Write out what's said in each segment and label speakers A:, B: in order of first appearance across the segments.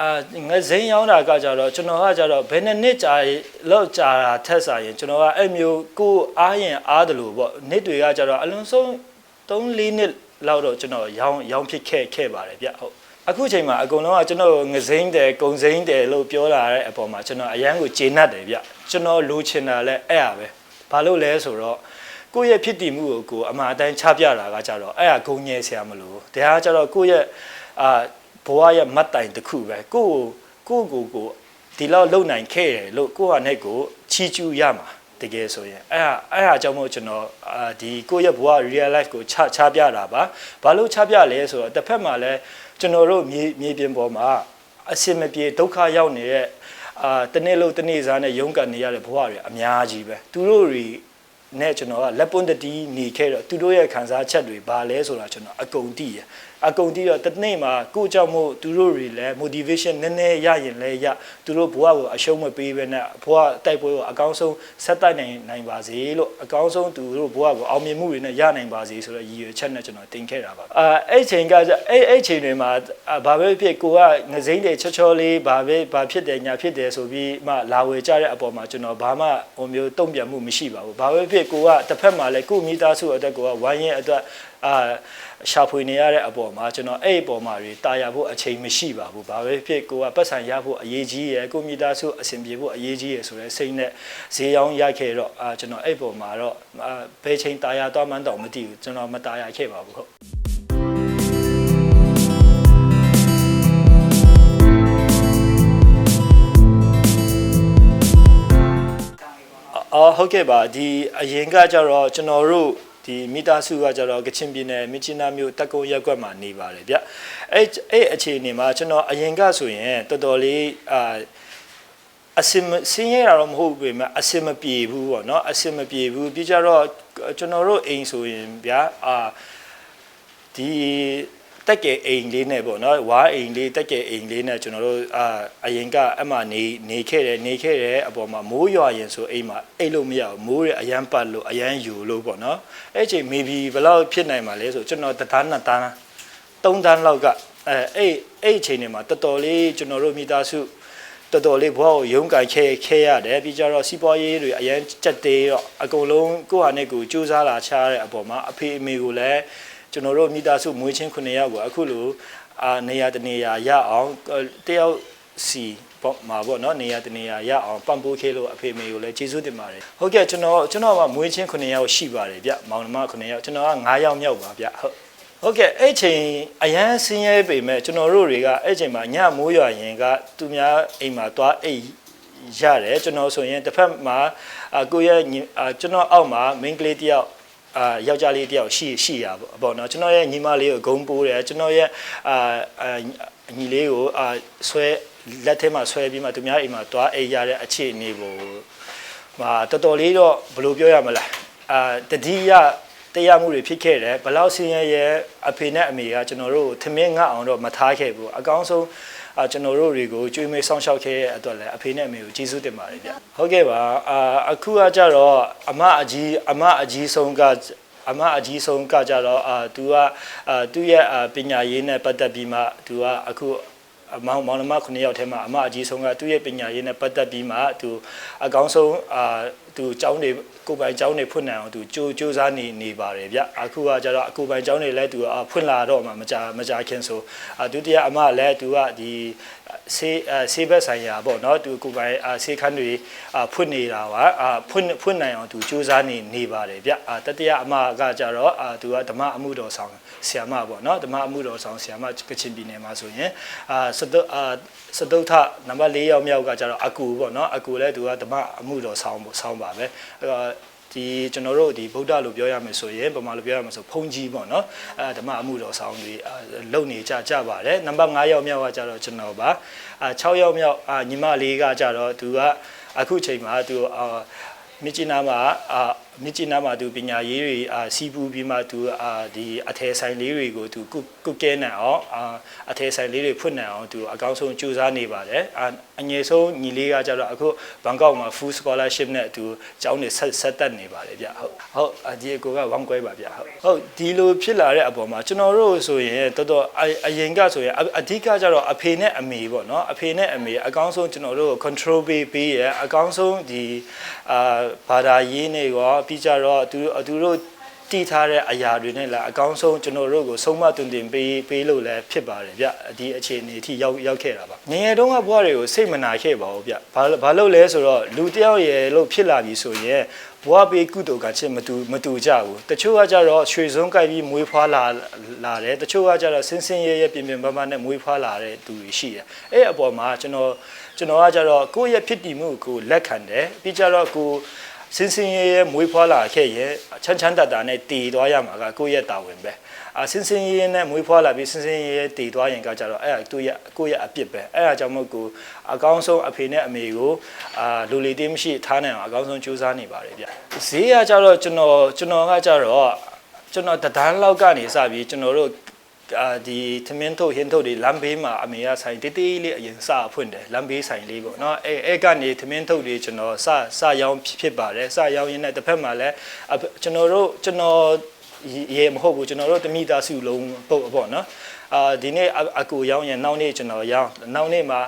A: အာငစိမ်းရောင်းတာကကြတော့ကျွန်တော်ကကြတော့ဘယ်နှစ်နှစ်ကြာလောက်ကြာတာထက်စားရင်ကျွန်တော်ကအဲ့မျိုးကိုအားရင်အားတယ်လို့ပေါ့နှစ်တွေကကြတော့အလွန်ဆုံး3-4နှစ်လောက်တော့ကျွန်တော်ရောင်းရောင်းဖြစ်ခဲ့ခဲ့ပါတယ်ဗျဟုတ်အခုချိန်မှာအကုန်လုံးကကျွန်တော်ငစိမ်းတယ်ကုံစိမ်းတယ်လို့ပြောလာတဲ့အပေါ်မှာကျွန်တော်အရန်ကိုကျေနပ်တယ်ဗျကျွန်တော်လိုချင်တာလဲအဲ့ရပဲဘာလို့လဲဆိုတော့ကိုယ့်ရဲ့ဖြစ်တည်မှုကိုကိုအမှားအတိုင်းချပြတာကကြတော့အဲ့ဒါဂုံငယ်ဆရာမလို့တရားကြတော့ကိုယ့်ရဲ့အာ ဘဝရဲ့မတ်တိုင်တစ်ခုပဲကိုယ့်ကိုကိုယ့်ကိုကိုဒီလောက်လုံနိုင်ခဲ့တယ်လို့ကိုယ့်ဟာနဲ့ကိုချီကျူးရမှာတကယ်ဆိုရင်အဲ့ဟာအဲ့ဟာကြောင့်မို့ကျွန်တော်အာဒီကိုယ့်ရဲ့ဘဝ real life ကိုချချပြတာပါဘာလို့ချပြလဲဆိုတော့တစ်ဖက်မှာလဲကျွန်တော်တို့မြေမြေပြင်ပေါ်မှာအစင်မပြေဒုက္ခရောက်နေတဲ့အာတနေ့လို့တနေ့စားနဲ့ရုန်းကန်နေရတဲ့ဘဝတွေအများကြီးပဲသူတို့တွေနဲ့ကျွန်တော်ကလက်ပွန်းတတီးနေခဲ့တော့သူတို့ရဲ့ခံစားချက်တွေဘာလဲဆိုတာကျွန်တော်အကုန်သိရ အကုန်သိတော့တနေ့မှာကိုယ့်ကြောင့်မို့သူတို့တွေလည်း motivation နည်းနည်းရရင်လည်းရသူတို့ဘဝကိုအရှုံးမပေးဘဲနဲ့ဘဝတိုက်ပွဲကိုအကောင်းဆုံးဆက်တိုက်နိုင်နိုင်ပါစေလို့အကောင်းဆုံးသူတို့ဘဝကိုအောင်မြင်မှုတွေနဲ့ရနိုင်ပါစေဆိုတော့ရည်ရွယ်ချက်နဲ့ကျွန်တော်တင်ခဲ့တာပါအာအဲ့ချိန်ကအဲ့အဲ့ချိန်တွေမှာဘာပဲဖြစ်ကိုကငစိမ့်တယ်ချောချောလေးဘာပဲဘာဖြစ်တယ်ညာဖြစ်တယ်ဆိုပြီးမှလာဝယ်ကြတဲ့အပေါ်မှာကျွန်တော်ဘာမှဟိုမျိုးတုံ့ပြန်မှုမရှိပါဘူးဘာပဲဖြစ်ကိုကတစ်ဖက်မှာလည်းကိုမိသားစုအတွက်ကိုကဝိုင်းရင်အတွက် အာရှာဖွေနေရတဲ့အပေါ်မှာကျွန်တော်အဲ့အပေါ်မှာတွေတာယာဖို့အချိန်မရှိပါဘူး။ဘာပဲဖြစ်ကိုကပတ်စံရဖို့အရေးကြီးရယ်ကိုမိသားစုအဆင်ပြေဖို့အရေးကြီးရယ်ဆိုတဲ့စိတ်နဲ့ဈေးရောင်းရခဲ့တော့အာကျွန်တော်အဲ့ပေါ်မှာတော့ဘယ်ချိန်တာယာတော့မှန်းတော့မသိဘူးကျွန်တော်မတာယာခဲ့ပါဘူးဟုတ်အော်ဟုတ်ကဲ့ပါဒီအရင်ကကြတော့ကျွန်တော်တို့ ဒီမိသားစုကကြတော့ကချင်ပြည်နယ်မြချီနာမြို့တက်ကုန်းရက်ကွက်မှာနေပါတယ်ဗျအဲ့အဲ့အခြေအနေမှာကျွန်တော်အရင်ကဆိုရင်တော်တော်လေးအာအစင်စင်းရတာတော့မဟုတ်ဘူးပဲအစင်မပြေဘူးပေါ့နော်အစင်မပြေဘူးပြီးကြတော့ကျွန်တော်တို့အိမ်ဆိုရင်ဗျာအာဒီ တက်ကဲအိမ်လေးနဲ့ပေါ့နော်ဝါအိမ်လေးတက်ကဲအိမ်လေးနဲ့ကျွန်တော်တို့အာအရင်ကအမှနေနေခဲ့တယ်နေခဲ့တယ်အပေါ်မှာမိုးရွာရင်ဆိုအိမ်မှာအိတ်လို့မရဘူးမိုးရအရန်ပတ်လို့အရန်ယူလို့ပေါ့နော်အဲ့ချိန် maybe ဘယ်လောက်ဖြစ်နိုင်မှာလဲဆိုကျွန်တော်တသားနှစ်သားသုံးသားလောက်ကအဲအဲ့အဲ့ချိန်တွေမှာတော်တော်လေးကျွန်တော်တို့မိသားစုတော်တော်လေးဘဝကိုရုန်းကန်ခဲခဲရတယ်ပြီးကြတော့စီးပွားရေးတွေအရန်ကြက်သေးတော့အကုန်လုံးကိုယ့်ဟာနဲ့ကိုယ်စူးစမ်းလာချတဲ့အပေါ်မှာအဖေအမေကိုလည်း ကျွန်တော်တို့မိသားစုမွေးချင်း9ယောက်ကိုအခုလိုအာနေရာတနေရာရအောင်တယောက်စီပေါ့မှာပေါ့နော်နေရာတနေရာရအောင်ပံ့ပိုးခဲလို့အဖေမေကိုလည်းကျေးဇူးတင်ပါတယ်ဟုတ်ကဲ့ကျွန်တော်ကျွန်တော်ကမွေးချင်း9ယောက်ရှိပါတယ်ဗျမောင်နှမ9ယောက်ကျွန်တော်က9ယောက်မြောက်ပါဗျဟုတ်ဟုတ်ကဲ့အဲ့ချိန်အရန်ဆင်းရဲပေမဲ့ကျွန်တော်တို့တွေကအဲ့ချိန်မှာညမိုးရွာရင်ကသူများအိမ်မှာသွားအိတ်ရတယ်ကျွန်တော်ဆိုရင်တစ်ဖက်မှာကိုရဲ့ကျွန်တော်အောက်မှာ main ကလေးတယောက် အာယောက်ျားလေးတယောက်ရှိရှိရပေါ့နော်ကျွန်တော်ရဲ့ညီမလေးကိုဂုံပိုးတယ်ကျွန်တော်ရဲ့အာညီလေးကိုအာဆွဲလက်ထဲမှာဆွဲပြီးမှသူများအိမ်မှာတွားအိတ်ရတဲ့အခြေအနေကိုဟာတော်တော်လေးတော့ဘယ်လိုပြောရမလဲအာတတိယ တရားမှုတွေဖြစ်ခဲ့တယ်ဘလောက်ဆင်းရဲရဲအဖေနဲ့အမေကကျွန်တော်တို့ထမင်းငတ်အောင်တော့မထားခဲ့ဘူးအကောင်းဆုံးအာကျွန်တော်တို့တွေကိုကြွေးမေးဆောင်ရှောက်ခဲ့တဲ့အတွက်လည်းအဖေနဲ့အမေကိုကျေးဇူးတင်ပါတယ်ဗျဟုတ်ကဲ့ပါအာအခုကကြတော့အမအကြီးအမအကြီးဆုံးကအမအကြီးဆုံးကကြတော့အာသူကအာသူ့ရဲ့ပညာရေးနဲ့ပတ်သက်ပြီးမှသူကအခု မောင်မောင်နှမ9ယောက်ထဲမှာအမအကြီးဆုံးကသူ့ရဲ့ပညာရေးနဲ့ပတ်သက်ပြီးမှသူအကောင်းဆုံးအာသူကျောင်းတွေကိုပိုင်ကျောင်းတွေဖွင့်နိုင်အောင်သူကြိုးကြိုးစားနေနေပါတယ်ဗျအခုကကျတော့အကိုပိုင်ကျောင်းတွေလည်းသူဖွင့်လာတော့မှမကြမကြခင်ဆိုဒုတိယအမလည်းသူကဒီဆေးဆေးဘက်ဆိုင်ရာပေါ့နော်သူကိုပိုင်ဆေးခန်းတွေဖွင့်နေတာပါဖွင့်ဖွင့်နိုင်အောင်သူကြိုးစားနေနေပါတယ်ဗျတတိယအမကကျတော့သူကဓမ္မအမှုတော်ဆောင်ဆရာမပေါ့နော်ဓမ္မအမှုတော်ဆောင်ဆရာမကချင်ပြည်နယ်မှာဆိုရင်အာစတုအာစတုထနံပါတ်၄ယောက်မြောက်ကကျတော့အကူပေါ့နော်အကူလည်းသူကဓမ္မအမှုတော်ဆောင်ဆောင်းပါပဲအဲ့တော့ဒီကျွန်တော်တို့ဒီဗုဒ္ဓလို့ပြောရမယ်ဆိုရင်ဗမာလို့ပြောရမယ်ဆိုဖုန်ကြီးပေါ့နော်အဲဓမ္မအမှုတော်ဆောင်တွေလုံနေကြကြပါတယ်နံပါတ်5ယောက်မြောက်ကကြတော့ကျွန်တော်ပါအာ6ယောက်မြောက်အာညီမလေးကကြတော့သူကအခုချိန်မှာသူအာ မြစ်ကြီးနားမှာအာမြစ်ကြီးနားမှာသူပညာရေးတွေအာစီးပူးပြီးမှသူအာဒီအထည်ဆိုင်လေးတွေကိုသူကုကုကဲနိုင်အောင်အာအထည်ဆိုင်လေးတွေဖွင့်နိုင်အောင်သူအကောင်းဆုံးကြိုးစားနေပါတယ်အာအငယ်ဆုံးညီလေးကကျတော့အခုဘန်ကောက်မှာ full scholarship နဲ့သူကျောင်းနေဆက်ဆက်တက်နေပါတယ်ဗျဟုတ်ဟုတ်အဒီအကိုကဝမ်ကွဲပါဗျဟုတ်ဟုတ်ဒီလိုဖြစ်လာတဲ့အပေါ်မှာကျွန်တော်တို့ဆိုရင်တော်တော်အအရင်ကဆိုရင်အအဓိကကျတော့အဖေနဲ့အမေပေါ့နော်အဖေနဲ့အမေအကောင်းဆုံးကျွန်တော်တို့ကို control ပေးပေးရအကောင်းဆုံးဒီအာဘာသာရေးနေရောပြီးကြတော့သူသူတို့တည်ထားတဲ့အရာတွေနဲ့လာအကောင်းဆုံးကျွန်တော်တို့ကိုဆုံးမတွင်တင်ပေးပေးလို့လည်းဖြစ်ပါတယ်ဗျဒီအခြေအနေအထိရောက်ရောက်ခဲ့တာပါငယ်ငယ်တုန်းကဘဝတွေကိုစိတ်မနာခဲ့ပါဘူးဗျဘာဘာလို့လဲဆိုတော့လူတစ်ယောက်ရဲ့လို့ဖြစ်လာပြီဆိုရင် ဘဝပေးကုသိုလ်ကချစ်မတူမတူကြဘူးတချို့ကကြတော့ရွှေစုံကြိုက်ပြီးမွေးဖွားလာလာတယ်တချို့ကကြတော့ဆင်းဆင်းရဲရဲပြင်ပြင်ပန်းပန်းနဲ့မွေးဖွားလာတဲ့သူတွေရှိတယ်အဲ့အပေါ်မှာကျွန်တော်ကျွန်တော်ကကြတော့ကိုယ့်ရဲ့ဖြစ်တည်မှုကိုလက်ခံတယ်ပြီးကြတော့ကို စင်စင်ရဲရဲမွေးဖွားလာခဲ့ရဲ့ချမ်းချမ်းတတာနဲ့တည်သွားရမှာကကိုယ့်ရဲ့တာဝန်ပဲအာစင်စင်ရဲရဲနဲ့မွေးဖွားလာပြီးစင်စင်ရဲရဲတည်သွားရင်ကကြတော့အဲ့ဒါသူ့ရဲ့ကိုယ့်ရဲ့အပြစ်ပဲအဲ့ဒါကြောင့်မို့ကိုအကောင်းဆုံးအဖေနဲ့အမေကိုအာလူလီတေးမရှိထားနိုင်အောင်အကောင်းဆုံးကြိုးစားနေပါတယ်ဗျဈေးကကြတော့ကျွန်တော်ကျွန်တော်ကကြတော့ကျွန်တော်တဒန်းလောက်ကနေစပြီးကျွန်တော်တို့ အာဒီသမင်းထုတ်ဟင်းထုတ်တွေလမ်းဘေးမှာအမေကဆိုင်တေးသေးလေးအရင်စဖွင့်တယ်လမ်းဘေးဆိုင်လေးပေါ့နော်အဲအဲကနေသမင်းထုတ်တွေကျွန်တော်စစရောင်းဖြစ်ပါတယ်စရောင်းရင်းနဲ့တစ်ဖက်မှာလည်းကျွန်တော်တို့ကျွန်တော်ရေမဟုတ်ဘူးကျွန်တော်တို့တမိသားစုလုံးပေါ့ပေါ့နော် အာဒီနေ့အကူရောင်းရင်နောက်နေ့ကျွန်တော်ရောင်းနောက်နေ့မှာ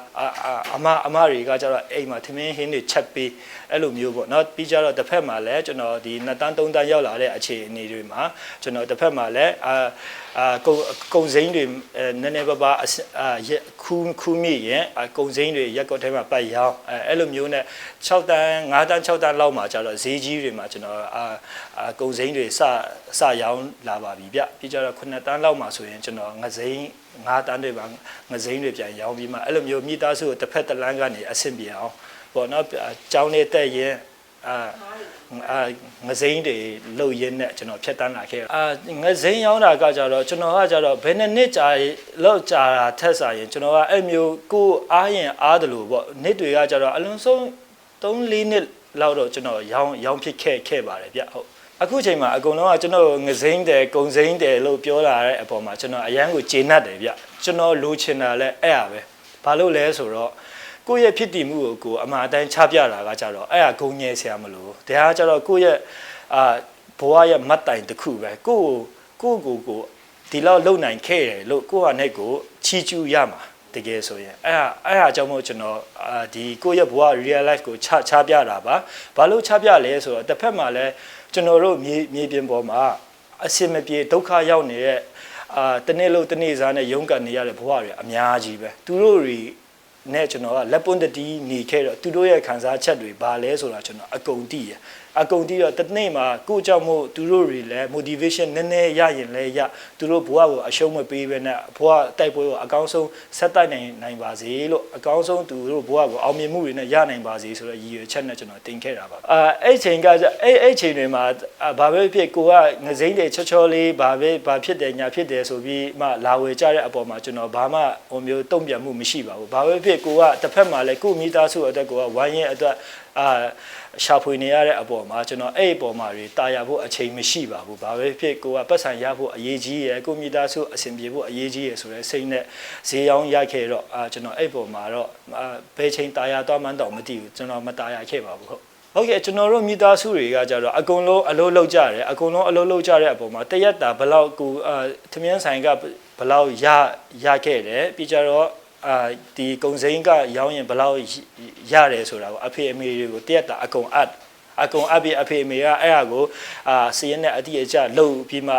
A: အမအမတွေကကျတော့အိမ်မှာသမင်းဟင်းတွေချက်ပေးအဲ့လိုမျိုးပေါ့နော်ပြီးကြတော့တစ်ဖက်မှာလည်းကျွန်တော်ဒီနှစ်တန်းသုံးတန်းရောက်လာတဲ့အခြေအနေတွေမှာကျွန်တော်တစ်ဖက်မှာလည်းအာအာကုံကုံစိမ်းတွေနည်းနည်းပါးပါးခူးခူးမိရင်ကုံစိမ်းတွေရက်ကော့ထဲမှာပတ်ရောင်းအဲ့လိုမျိုးနဲ့6တန်း5တန်း6တန်းလောက်မှာကျတော့ဈေးကြီးတွေမှာကျွန်တော်အာကုံစိမ်းတွေစစရောင်းလာပါပြီဗျပြီးကြတော့9တန်းလောက်မှာဆိုရင်ကျွန်တော်ငစိမ်းငါးတန်းတွေပါငစိမ်းတွေပြန်ရောင်းပြီးမှအဲ့လိုမျိုးမိသားစုကိုတစ်ဖက်တစ်လမ်းကနေအဆင်ပြေအောင်ပေါ့နော်ကြောင်းနေတက်ရင်အာအာငစိမ်းတွေလှုပ်ရင်းနဲ့ကျွန်တော်ဖြတ်တန်းလာခဲ့အာငစိမ်းရောင်းတာကကြတော့ကျွန်တော်ကကြတော့ဘယ်နှစ်နှစ်ကြာလောက်ကြာတာထက်စားရင်ကျွန်တော်ကအဲ့မျိုးကိုအားရင်အားတယ်လို့ပေါ့နှစ်တွေကကြတော့အလွန်ဆုံး3-4နှစ်လောက်တော့ကျွန်တော်ရောင်းရောင်းဖြစ်ခဲ့ခဲ့ပါတယ်ဗျဟုတ် အခုချိန်မှာအကုန်လုံးကကျွန်တော်ငစိမ့်တယ်ကုံစိမ့်တယ်လို့ပြောလာတဲ့အပေါ်မှာကျွန်တော်အရန်ကိုကျေနပ်တယ်ဗျကျွန်တော်လိုချင်တာလဲအဲ့ရပဲဘာလို့လဲဆိုတော့ကိုယ့်ရဲ့ဖြစ်တည်မှုကိုကိုအမှန်အတိုင်းချပြတာကကြတော့အဲ့ဟာဂုံငယ်ဆရာမလို့တရားကြတော့ကိုယ့်ရဲ့အာဘဝရဲ့မတ်တိုင်တစ်ခုပဲကိုကိုကိုကိုဒီလောက်လုံနိုင်ခဲ့တယ်လို့ကိုယ့်ဟာနဲ့ကိုချီကျူးရမှာတကယ်ဆိုရင်အဲ့ဟာအဲ့ဟာကြောင့်မို့ကျွန်တော်အာဒီကိုယ့်ရဲ့ဘဝ real life ကိုချချပြတာပါဘာလို့ချပြလဲဆိုတော့တစ်ဖက်မှာလည်း ကျွန်တော်တို့မြေမြေပြင်ပေါ်မှာအစင်မပြေဒုက္ခရောက်နေတဲ့အာတနေ့လို့တနေ့စားနဲ့ရုန်းကန်နေရတဲ့ဘဝတွေအများကြီးပဲသူတို့တွေနဲ့ကျွန်တော်ကလက်ပွန်းတတီးနေခဲ့တော့သူတို့ရဲ့ခံစားချက်တွေဘာလဲဆိုတာကျွန်တော်အကုန်သိရအကုန်သိတော့တနေ့မှာကိုကြောင့်မို့သူတို့တွေလည်း motivation နည်းနည်းရရင်လည်းရသူတို့ဘဝကိုအရှုံးမပေးဘဲနဲ့ဘဝတိုက်ပွဲကိုအကောင်းဆုံးဆက်တိုက်နိုင်နိုင်ပါစေလို့ အကောင်းဆုံးသူတို့ဘဝကိုအောင်မြင်မှုတွေနဲ့ရနိုင်ပါစေဆိုတော့ရည်ရွယ်ချက်နဲ့ကျွန်တော်တင်ခဲ့တာပါအာအဲ့ချိန်ကအဲ့အဲ့ချိန်တွေမှာဘာပဲဖြစ်ကိုကငစိမ့်တယ်ချောချောလေးဘာပဲဘာဖြစ်တယ်ညာဖြစ်တယ်ဆိုပြီးမှလာဝယ်ကြတဲ့အပေါ်မှာကျွန်တော်ဘာမှဟိုမျိုးတုံ့ပြန်မှုမရှိပါဘူးဘာပဲဖြစ်ကိုကတစ်ဖက်မှာလည်းကိုမိသားစုအတွက်ကိုကဝိုင်းရင်အတွက် အာရှာဖွေနေရတဲ့အပေါ်မှာကျွန်တော်အဲ့အပေါ်မှာတွေတာယာဖို့အချိန်မရှိပါဘူးဘာပဲဖြစ်ကိုကပတ်စံရဖို့အရေးကြီးရယ်ကိုမိသားစုအဆင်ပြေဖို့အရေးကြီးရယ်ဆိုတဲ့စိတ်နဲ့ဈေးရောင်းရခဲ့တော့အာကျွန်တော်အဲ့ပေါ်မှာတော့ဘယ်ချိန်တာယာတော့မှန်းတော့မသိဘူးကျွန်တော်မတာယာခဲ့ပါဘူးဟုတ်ဟုတ်ကဲ့ကျွန်တော်တို့မိသားစုတွေကကြတော့အကုန်လုံးအလုပ်လုပ်ကြတယ်အကုန်လုံးအလုပ်လုပ်ကြတဲ့အပေါ်မှာတရက်တာဘလောက်ကိုအာသမင်းဆိုင်ကဘလောက်ရရခဲ့တယ်ပြီးကြတော့ အာဒီကုံစိမ်းကရောင်းရင်ဘယ်လောက်ရတယ်ဆိုတာကိုအဖေအမေတွေကိုတရက်တာအကုန်အပ် အကုန်အပ်ပြီးအဖေအမေကအဲ့ဟာကိုအာစီးရင်နဲ့အတိအကျလှုပ်ပြီးမှ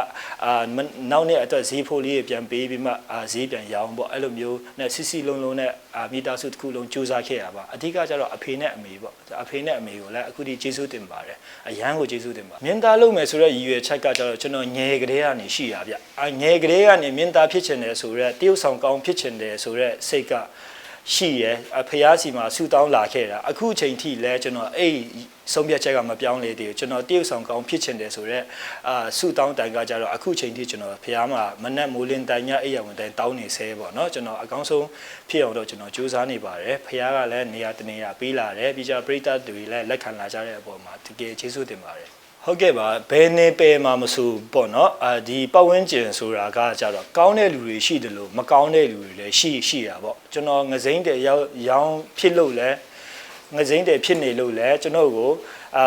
A: အာနောက်နေ့အတွက်ဈေးဖို့လေးပြန်ပေးပြီးမှအာဈေးပြန်ရောင်းပေါ့အဲ့လိုမျိုးနဲ့စစ်စစ်လုံးလုံးနဲ့အာမိသားစုတစ်ခုလုံးစူးစမ်းခဲ့ရပါအဓိကကျတော့အဖေနဲ့အမေပေါ့အဖေနဲ့အမေကိုလည်းအခုဒီကျေးဇူးတင်ပါတယ်အရန်ကိုကျေးဇူးတင်ပါမြင်းသားလုပ်မယ်ဆိုတော့ရည်ရွယ်ချက်ကကျတော့ကျွန်တော်ငယ်ကလေးကနေရှိရဗျအငယ်ကလေးကနေမြင်းသားဖြစ်ချင်တယ်ဆိုတော့တရုတ်ဆောင်ကောင်းဖြစ်ချင်တယ်ဆိုတော့စိတ်က ရှိရယ်ဖះစီမှာဆူတောင်းလာခဲ့တာအခုချိန်ထိလဲကျွန်တော်အဲ့ဆုံးဖြတ်ချက်ကမပြောင်းလဲသေးဘူးကျွန်တော်တရုတ်ဆောင်ကောင်းဖြစ်ချင်တယ်ဆိုတော့အာဆူတောင်းတိုင်ကကြတော့အခုချိန်ထိကျွန်တော်ဖះမှာမနဲ့မိုးလင်းတိုင်ညအိယာဝင်တိုင်တောင်းနေဆဲပေါ့နော်ကျွန်တော်အကောင်းဆုံးဖြစ်အောင်တော့ကျွန်တော်ကြိုးစားနေပါတယ်ဖះကလည်းနေရာတနေရာပေးလာတယ်ပြီးကြပရိသတ်တွေလည်းလက်ခံလာကြတဲ့အပေါ်မှာတကယ်ကျေးဇူးတင်ပါတယ် ဟုတ်ကဲ့ပါဘယ်နေပယ်မှာမဆိုပေါ့နော်အာဒီပတ်ဝန်းကျင်ဆိုတာကကြတော့ကောင်းတဲ့လူတွေရှိတယ်လို့မကောင်းတဲ့လူတွေလည်းရှိရှိတာပေါ့ကျွန်တော်ငစိမ့်တဲ့ရောက်ရောင်းဖြစ်လို့လဲငစိမ့်တဲ့ဖြစ်နေလို့လဲကျွန်တော်ကိုအာ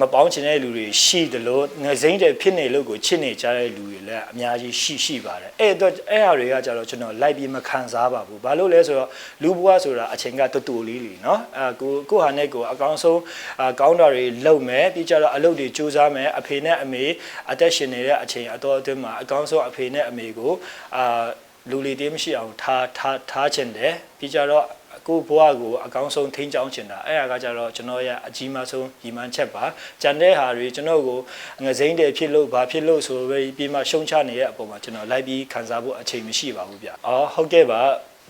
A: မပေါင်းချင်တဲ့လူတွေရှိတယ်လို့ငစိမ့်တဲ့ဖြစ်နေလို့ကိုချစ်နေကြတဲ့လူတွေလည်းအများကြီးရှိရှိပါတယ်အဲ့တော့အဲ့ဟာတွေကကြတော့ကျွန်တော်လိုက်ပြီးမခံစားပါဘူးဘာလို့လဲဆိုတော့လူဘဝဆိုတာအချိန်ကတူတူလေးလीเนาะအာကိုကိုဟာနဲ့ကိုအကောင်းဆုံးအာကောင်းတာတွေလုပ်မယ်ပြီးကြတော့အလုပ်တွေစူးစမ်းမယ်အဖေနဲ့အမေအသက်ရှင်နေတဲ့အချိန်အတော်အတွင်းမှာအကောင်းဆုံးအဖေနဲ့အမေကိုအာလူလီတေးမရှိအောင်ထားထားထားချင်တယ်ပြီးကြတော့ ကိုဘွားကိုအကောင်းဆုံးထိန်းချောင်းချင်တာအဲ့ဒါကကြတော့ကျွန်တော်ရဲ့အကြီးမားဆုံးညီမန်းချက်ပါကြံတဲ့ဟာတွေကျွန်တော်ကိုငစိမ့်တယ်ဖြစ်လို့ဘာဖြစ်လို့ဆိုပြီးပြီးမှရှုံချနေတဲ့အပေါ်မှာကျွန်တော်လိုက်ပြီးခံစားဖို့အချိန်မရှိပါဘူးဗျ။အော်ဟုတ်ကဲ့ပါ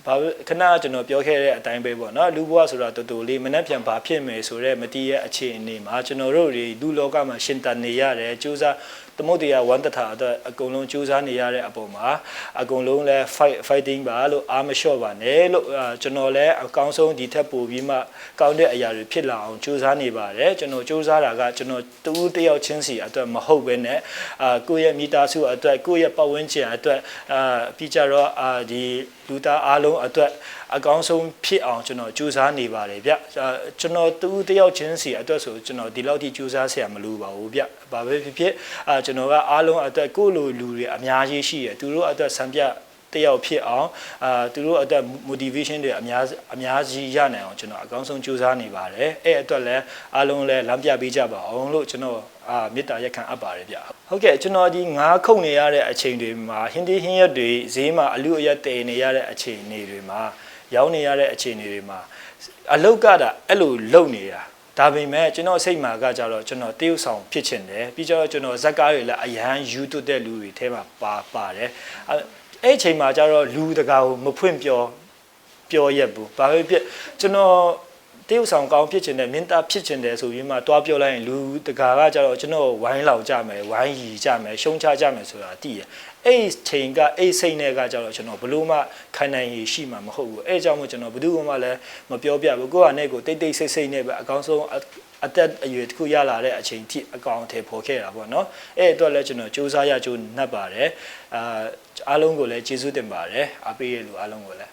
A: ဘာခဏကျွန်တော်ပြောခဲ့တဲ့အတိုင်းပဲပေါ့နော်လူဘဝဆိုတာတူတူလေးမနှက်ပြန်ဘာဖြစ်မယ်ဆိုတော့မတည်ရဲ့အခြေအနေမှာကျွန်တော်တို့တွေလူလောကမှာရှင်တန်နေရတယ်စူးစမ်း သမုဒ္ဒရာဝန်တထာအတွက်အကုန်လုံးစူးစမ်းနေရတဲ့အပေါ်မှာအကုန်လုံးလဲ fight fighting ပါလို့အားမလျှော့ပါနဲ့လို့ကျွန်တော်လည်းအကောင်းဆုံးဒီထက်ပိုပြီးမှကောင်းတဲ့အရာတွေဖြစ်လာအောင်စူးစမ်းနေပါတယ်ကျွန်တော်စူးစမ်းတာကကျွန်တော်တူးတယောက်ချင်းစီအတွက်မဟုတ်ဘဲနဲ့အာကိုယ့်ရဲ့မိသားစုအတွက်ကိုယ့်ရဲ့ပတ်ဝန်းကျင်အတွက်အာပြီးကြတော့အာဒီ လူသားအားလုံးအတွက်အကောင်းဆုံးဖြစ်အောင်ကျွန်တော်ကြိုးစားနေပါတယ်ဗျကျွန်တော်တူတယောက်ချင်းစီအတွက်ဆိုကျွန်တော်ဒီလောက်ထိကြိုးစားဆရာမလိုပါဘူးဗျဘာပဲဖြစ်ဖြစ်အာကျွန်တော်ကအားလုံးအတွက်ကိုယ့်လိုလူတွေအများကြီးရှိရသူတို့အတွက်စံပြ တယောက်ဖြစ်အောင်အာသူတို့အတွက် motivation တွေအများအများကြီးရနိုင်အောင်ကျွန်တော်အကောင်းဆုံးကြိုးစားနေပါတယ်အဲ့အတွက်လည်းအားလုံးလည်းလမ်းပြပေးကြပါအောင်လို့ကျွန်တော်အာမေတ္တာရက်ခံအပ်ပါတယ်ဗျဟုတ်ကဲ့ကျွန်တော်ဒီငါးခုတ်နေရတဲ့အချိန်တွေမှာဟင်းဒီဟင်းရက်တွေဈေးမှာအလူအရက်တည်နေရတဲ့အချိန်တွေမှာရောင်းနေရတဲ့အခြေအနေတွေမှာအလုတ်ကတာအဲ့လိုလုံနေတာဒါပေမဲ့ကျွန်တော်စိတ်မှာကကြတော့ကျွန်တော်တရုပ်ဆောင်ဖြစ်ချင်တယ်ပြီးကြတော့ကျွန်တော်ဇက်ကားတွေလည်းအရန်ယူသွတ်တဲ့လူတွေထဲမှာပါပါတယ် အဲ့အချိန်မှာကြတော့လူတကာကိုမဖွင့်ပြောပြောရက်ဘူးဘာပဲဖြစ်ကျွန်တော်တရုပ်ဆောင်ကောင်းဖြစ်ချင်တယ်မင်းသားဖြစ်ချင်တယ်ဆိုပြီးမှတွားပြောလိုက်ရင်လူတကာကကြတော့ကျွန်တော်ဝိုင်းလောက်ကြမယ်ဝိုင်းရီကြမယ်ရှုံချကြမယ်ဆိုတာသိရအဲ့ချိန်ကအဲ့စိတ်နဲ့ကကြတော့ကျွန်တော်ဘလို့မှခံနိုင်ရရှိမှာမဟုတ်ဘူးအဲ့ကြောင့်မို့ကျွန်တော်ဘယ်သူမှလည်းမပြောပြဘူးကိုယ့်အနေကိုတိတ်တိတ်ဆိတ်ဆိတ်နဲ့ပဲအကောင်းဆုံးအသက်အရွယ်တစ်ခုရလာတဲ့အချိန်ထိအကောင်အထည်ဖော်ခဲ့တာပေါ့နော်အဲ့အတွက်လည်းကျွန်တော်စူးစမ်းရကြိုးနှက်ပါတယ်အာ အားလုံးကိုလည်းကျေးဇူးတင်ပါတယ်အားပေးရလူအားလုံးကိုလည်း